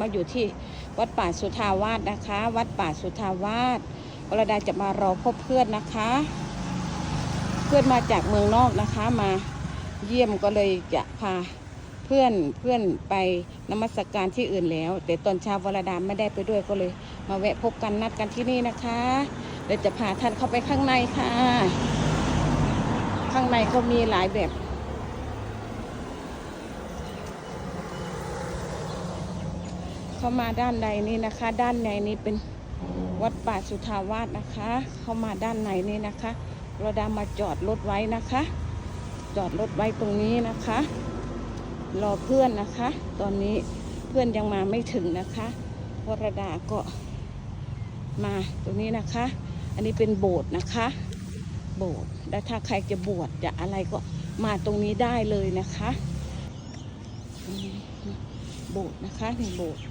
มาอยู่ที่วัดป่าสุทาวาสนะคะ วัดป่าสุทาวาสวรดาจะมารอพบเพื่อนนะคะ เพื่อนมาจากเมืองนอกนะคะมาเยี่ยมก็เลยจะพาเพื่อนเพื่อนไปนมัสการที่อื่นแล้ว แต่ตอนเช้าวรดาไม่ได้ไปด้วยก็เลย มาแวะพบกันนัดกันที่นี่นะคะเดี๋ยวจะพาท่านเข้าไปข้างในค่ะ ข้างในก็มีหลายแบบ เข้ามาด้านในนี้นะคะ ด้านในนี้เป็นวัดป่าสุทาวาสนะคะ เข้ามาด้านในนี้นะคะเราดามาจอดรถไว้นะคะ จอดรถไว้ตรงนี้นะคะ รอเพื่อนนะคะ ตอนนี้เพื่อนยังมาไม่ถึงนะคะวรดาก็มาตรงนี้นะคะ อันนี้เป็นโบสถ์นะคะ โบสถ์และถ้าใครจะบวชจะอะไรก็มาตรงนี้ได้เลยนะคะ โบสถ์นะคะนี่โบสถ์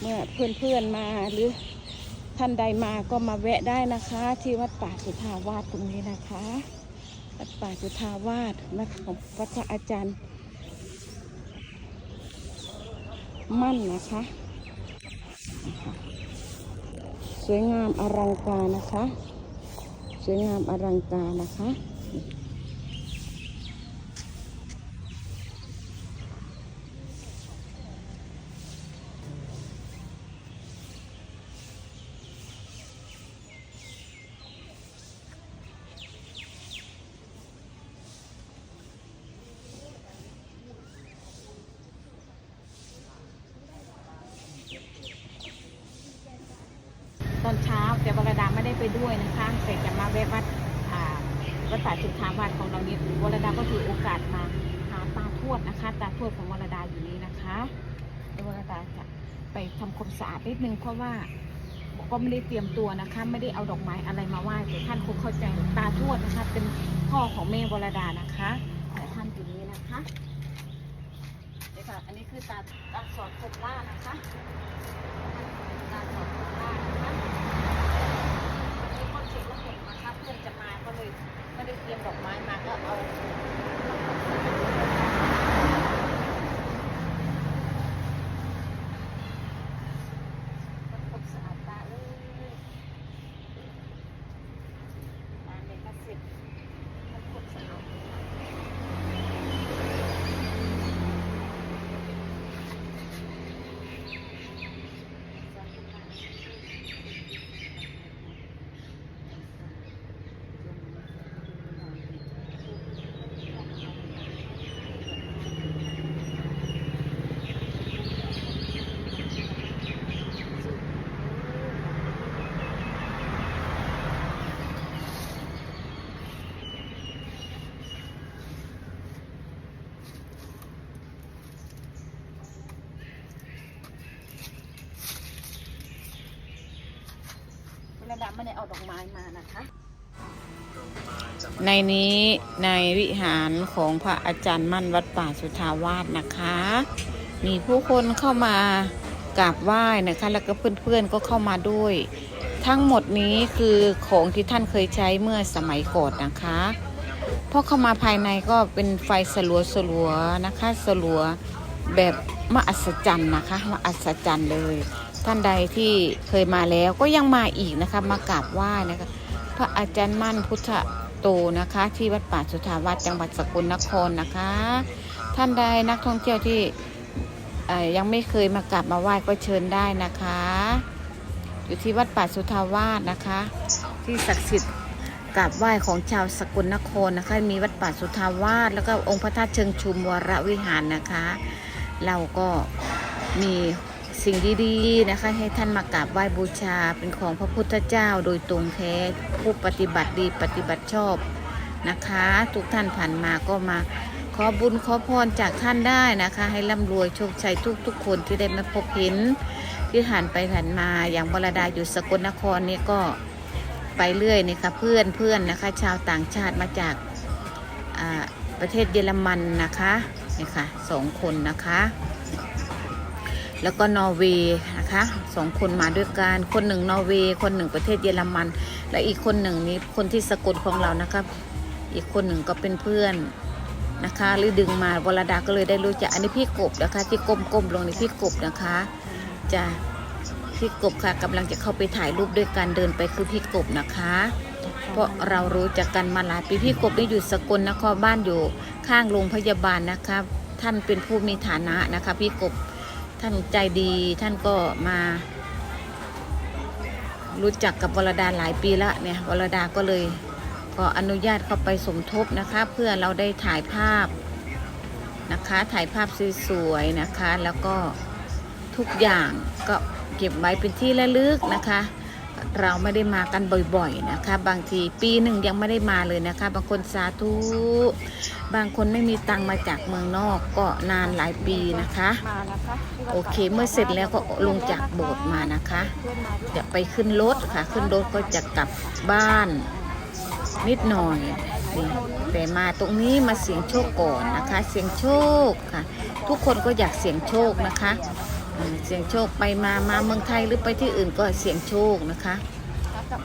เมื่อเพื่อนๆมาหรือท่านใดมาก็มาแวะได้นะคะ ที่วัดป่าสุทาวาสตรงนี้นะคะ วัดป่าสุทาวาสวัดของพระอาจารย์ มั่นนะคะ สวยงามอลังการนะคะ สวยงามอลังการนะคะ ไปด้วยนะคะแต่จะมาแวะวัดอ่าวัดป่าสุทธาวาสของเราเนี้วรดาก็ถือโอกาสมาหาตาทวดนะคะ ตาทวดของวรดาอยู่นี้นะคะเดี๋ยววรดาจะไปทำความสะอาดนิดนึงเพราะว่าก็ไม่ได้เตรียมตัวนะคะ ไม่ได้เอาดอกไม้อะไรมาไหว้แต่ท่านคงเข้าใจตาทวดนะคะ เป็นพ่อของแม่วรดานะคะแต่ท่านอยู่นี้นะคะเดี๋ยวค่ะอันนี้คือตาตาสอดคมล่านะคะตาสอดคมล่านะคะ มีคนเช็คว่าเก่งนะคะเพื่อนจะมาก็เลย ไม่ได้เตรียมดอกไม้มาก็เอาคนสะอาดตาเลยตาเป็นกระสิบคนสะอาดระดับ ไม่ได้เอาดอกไม้มานะคะ ในนี้ในวิหารของพระอาจารย์มั่นวัดป่าสุทาวาสนะคะ มีผู้คนเข้ามากราบไหว้นะคะ แล้วก็เพื่อนๆก็เข้ามาด้วย ทั้งหมดนี้คือของที่ท่านเคยใช้เมื่อสมัยก่อนนะคะพอเข้ามาภายในก็เป็นไฟสลัวสลัวนะคะ สลัวแบบมหัศจรรย์นะคะมหัศจรรย์เลย ท่านใดที่เคยมาแล้วก็ยังมาอีกนะคะมากราบไหว้นะคะ พระอาจารย์มั่นพุทธโตนะคะ ที่วัดป่าสุทาวาสจังหวัดสกลนครนะคะ ท่านใดนักท่องเที่ยวที่ยังไม่เคยมากราบมาไหว้ก็เชิญได้นะคะ อยู่ที่วัดป่าสุทาวาสนะคะ ที่ศักดิ์สิทธิ์กราบไหว้ของชาวสกลนครนะคะ มีวัดป่าสุทาวาสแล้วก็องค์พระธาตุเชิงชุมวรวิหารนะคะ เราก็มี สิ่งดีๆนะคะ ให้ท่านมากราบไหว้บูชาเป็นของพระพุทธเจ้าโดยตรงแท้ผู้ปฏิบัติดีปฏิบัติชอบนะคะ ทุกท่านผ่านมาก็มา ขอบุญขอพรจากท่านได้นะคะ ให้ร่ำรวยโชคชัยทุกๆคนที่ได้มาพบเห็นที่ผ่านไปผ่านมาอย่างบรดาอยู่สกลนครนี่ก็ไปเรื่อยนี่ค่ะเพื่อนเพื่อนนะคะ ชาวต่างชาติมาจากประเทศเยอรมันนะคะนี่ค่ะสองคนนะคะ แล้วก็นอร์เวย์นะคะสองคนมาด้วยกัน คนหนึ่งนอร์เวย์ คนหนึ่งประเทศเยอรมัน และอีกคนหนึ่งนี้คนที่สะกดของเรานะครับอีกคนหนึ่งก็เป็นเพื่อนนะคะหรือดึงมาวรดาก็เลยได้รู้จักอันนี้พี่กบนะคะ ที่ก้มๆลงนี่พี่กบนะคะจะพี่กบค่ะกำลังจะเข้าไปถ่ายรูปด้วยกันเดินไปคือพี่กบนะคะ เพราะเรารู้จักกันมาหลายปีพี่กบได้อยู่สกลนครบ้านอยู่ข้างโรงพยาบาลนะคะท่านเป็นผู้มีฐานะนะคะ พี่กบ ท่านใจดีท่านก็มารู้จักกับวรดาหลายปีละเนี่ยวรดาก็เลยก็อนุญาตเข้าไปสมทบนะคะ เพื่อเราได้ถ่ายภาพนะคะถ่ายภาพสวยๆนะคะ แล้วก็ทุกอย่างก็เก็บไว้เป็นที่ระลึกนะคะ เราไม่ได้มากันบ่อยๆนะคะ บางทีปีหนึ่งยังไม่ได้มาเลยนะคะ บางคนสาธุบางคนไม่มีตังมาจากเมืองนอกก็นานหลายปีนะคะ โอเคเมื่อเสร็จแล้วก็ลงจากโบสถ์มานะคะ เด้วยจะไปขึ้นรถค่ะ ขึ้นรถก็จะกลับบ้านนิดหน่อยนี่แต่มาตรงนี้มาเสียงโชคก่อนนะคะ เสียงโชคค่ะ ทุกคนก็อยากเสียงโชคนะคะ เสียงโชคไปมามาเมืองไทยหรือไปที่อื่นก็เสียงโชคนะคะ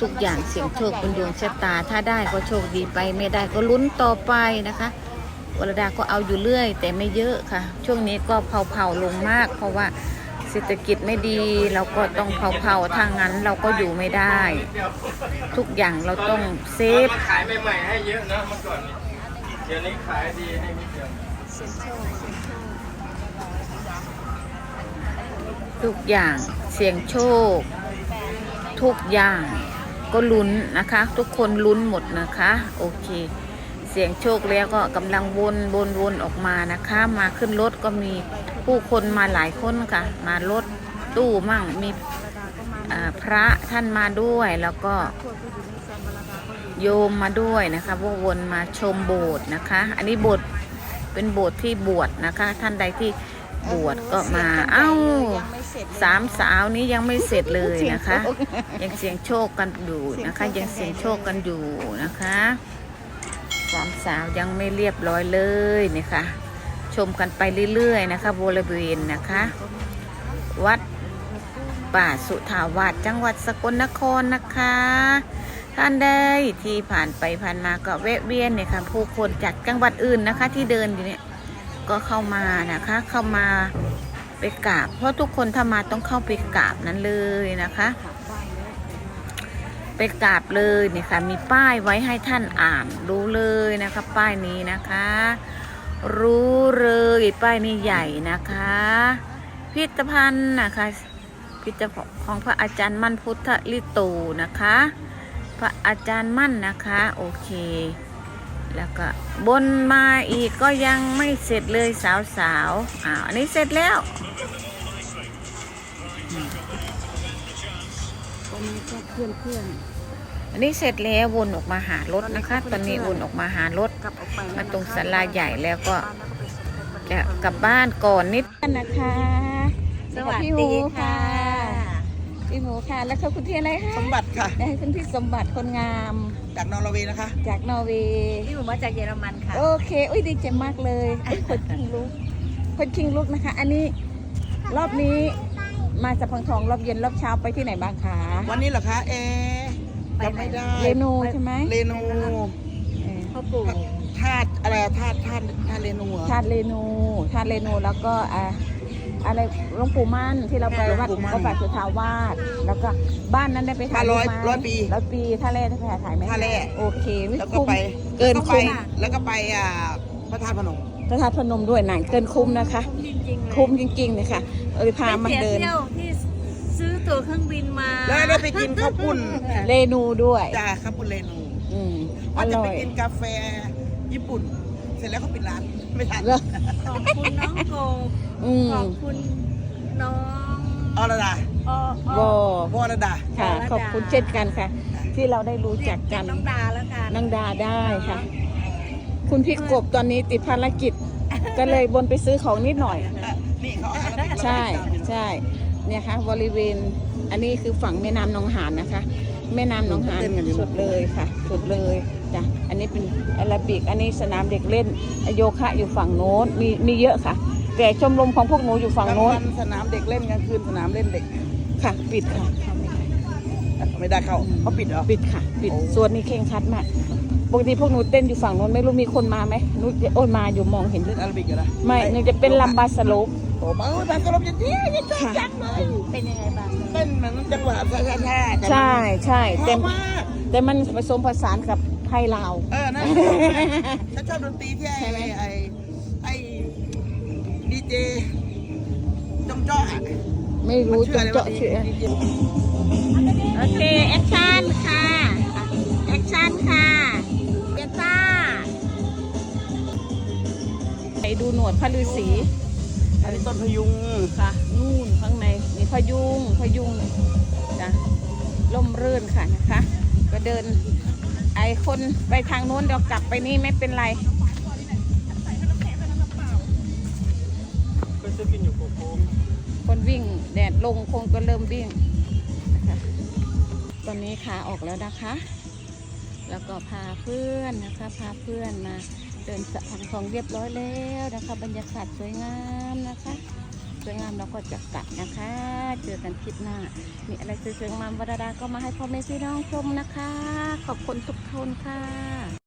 ทุกอย่างเสียงโชคเป็นดวงชะตา ถ้าได้ก็โชคดีไป ไม่ได้ก็ลุ้นต่อไปนะคะวรดาก็เอาอยู่เรื่อย แต่ไม่เยอะค่ะ ช่วงนี้ก็เผาๆลงมาก เพราะว่าเศรษฐกิจไม่ดีเราก็ต้องเผาๆทางนั้นเราก็อยู่ไม่ได้ ทุกอย่างเราต้องเซฟขายใหม่ๆให้เยอะนะเมื่อก่อนเดี๋ยวนี้ขายดีได้นิเดียวเสียงโชคเสียงโชค ทุกอย่างเสี่ยงโชค ทุกอย่างก็ลุ้นนะคะ ทุกคนลุ้นหมดนะคะ โอเค เสียงโชคแล้วก็กำลังวนวนวนออกมานะคะ มาขึ้นรถก็มีผู้คนมาหลายคนค่ะ มารถตู้มั่งมีพระท่านมาด้วยแล้วก็โยมมาด้วยนะคะวกวนมาชมโบสถ์นะคะ อันนี้โบสถ์เป็นโบสถ์ที่บวชนะคะ ท่านใดที่บวชก็มา เอ้า เสร็จเลยสามสาวนี้ยังไม่เสร็จเลยนะคะ ยังเสียงโชคกันอยู่นะคะ ยังเสียงโชคกันอยู่นะคะสามสาวยังไม่เรียบร้อยเลยนี่ค่ะชมกันไปเรื่อยๆนะคะบริเวณนะคะ วัดป่าสุทาวาสจังหวัดสกลนครนะคะ ท่านใดที่ผ่านไปผ่านมาก็แวะเวียนเนี่ยค่ะผู้คนจากจังหวัดอื่นนะคะ ที่เดินอยู่เนี่ยก็เข้ามานะคะเข้ามา ไปกราบ เพราะทุกคนถ้ามาต้องเข้าไปกราบนั้นเลยนะคะ ไปกราบเลยเนี่ยค่ะ มีป้ายไว้ให้ท่านอ่านรู้เลยนะคะ ป้ายนี้นะคะ รู้เลยป้ายนี้ใหญ่นะคะ พิพิธภัณฑ์นะคะพิพิธภัณฑ์ของพระอาจารย์มั่นพุทธลิโตนะคะ พระอาจารย์มั่นนะคะ โอเค แล้วก็บนมาอีกก็ยังไม่เสร็จเลยสาวๆอ้าวอันนี้เสร็จแล้วตอนนี้ก็เพื่อนเพื่อนอันนี้เสร็จแล้ววนออกมาหารถนะคะ ตอนนี้วนออกมาหารถๆกลับออกไปมาตรงศาลาใหญ่แล้วก็บ้านแล้วก็ไปสมทบจะกลับบ้านก่อนนิดนะคะ สวัสพี่หมูดีค่ะพี่หมูค่ะ แล้วก็คุณที่อะไรคะสมบัติ ค่ะ ได้คุณพี่สมบัติคนงาม จากนอร์เวย์นะคะ จากนอร์เวย์พี่หมูมาจากเยอรมันค่ะ โอเค อุ้ยดีใจมากเลยอุ๊ยคนคิงลุก คนคิงลุกนะคะ อันนี้รอบนี้มาจากพังทองรอบเย็นรอบเช้าไปที่ไหนบ้างคะวันนี้เหรอคะเอะจำไม่ได้เรนูใช่ไหมเรนูเออพ่อปู่ธาตุอะไรธาตุธาตุธาตุเรนูเหรอธาตุเรนูธาตุเรนูแล้วก็อ่า อะไรหลวงปู่มั่นที่เราไปวัดหลวงปู่มั่นพระบาทสุทธาวาสแล้วก็บ้านนั้นได้ไปถ่ายร้อยไหมร้อยปีร้อยปีท่าแร่ได้ไปถ่ายไหมท่าแร่โอเควิแล้วก็คุ้มไปเกินแล้วไปคุ้มแล้วก็ไปอ่าพระธาตุพนมพระธาตุพนมด้วยหนังเกินคุ้มนะคะ คุ้มจริงๆเลยคุ้มจริงๆเลยค่ะเออพามาไม่เสียเดินเที่ยวที่ซื้อตั๋วเครื่องบินมา แล้วได้ไปกินข้าวปุ้นเรนูด้วยจ้าข้าวปุ้นเรนูอืมอว่าจะร่อไปยกินกาแฟญี่ปุ่น เสร็จแล้วเขาปิดร้านไม่ทันแล้วขอบคุณน้องโกบอืมขอบคุณน้องอรดาออวอวรดา ค่ะ ขอบคุณเช่นกันค่ะ ที่เราได้รู้เรีจัยกกกันน้องดาแล้วกันนางดาได้ค่ะ คุณพี่กบตอนนี้ติดภารกิจ ก็เลยบนไปซื้อของนิดหน่อย นี่เขาเอาแล้วใช่ใช่เนี่ยค่ะบริเวณอันนี้คือฝั่งแม่น้ำหนองหานนะคะ แม่น้ำหนองหานสุดเลยค่ะ สุดเลย จ้ะอันนี้เป็นแอโรบิก อันนี้สนามเด็กเล่นโยคะอยู่ฝั่งโน้นมีมีเยอะค่ะ แต่ชมรมของพวกหนูอยู่ฝั่งกลางโน้นวันสนามเด็กเล่นกลางคืนสนามเล่นเด็กค่ะ ปิดค่ะ ไม่ได้เข้าเขาปิดเหรอ ปิดค่ะ ปิดโอ้ ส่วนนี้เคร่งครัดมากปกติพวกหนูเต้นอยู่ฝั่งโน้นไม่รู้มีคนมาไหมหนูโอ้ยมาอยู่มองเห็นเล่นอาราบิกเหรอไม่หนูจะเป็นลำบาสโลปโอ้มาเอ้ยบางกระลมจะเที่ยยังชอบจังเลยเป็นยังไงบ้าง เต้นเหมือนจังหวะแท้ๆๆใช่ใช่ชแต่อบมากแต่มันผสมผสานกับ ไทยลาว เออนั่นฉันชอบดนตรีที่ไอ้ใช่ไหมไอ้ไอ้ดีเจจงจ้ออะไม่รู้มันจงเจาะดีชื่อดีเจโอเค แอคชั่นค่ะ แอคชั่นค่ะเจต้าไปดูหนวดพระฤาษีอันนี้ต้นพยุงค่ะนู่นข้างในมีพยุงพยุงจ้ะล่มรื่นค่ะนะคะ ก็เดิน ไอคนไปทางโน้นเดี๋ยวกลับไปนี่ไม่เป็นไรก็จะกินอยู่โค้งคนวิ่งแดดลงคงก็เริ่มวิ่งนะคะตอนนี้ขาออกแล้วนะคะ แล้วก็พาเพื่อนนะคะ พาเพื่อนมาเดินสะพานคลองเรียบร้อยแล้วนะคะ บรรยากาศสวยงามนะคะส วยงามเราก็จะกลับนะคะ เจอกันคลิปหน้า มีอะไรสวยๆงามวรดาก็มาให้พ่อแม่พี่น้องชมนะคะ ขอบคุณทุกคนค่ะ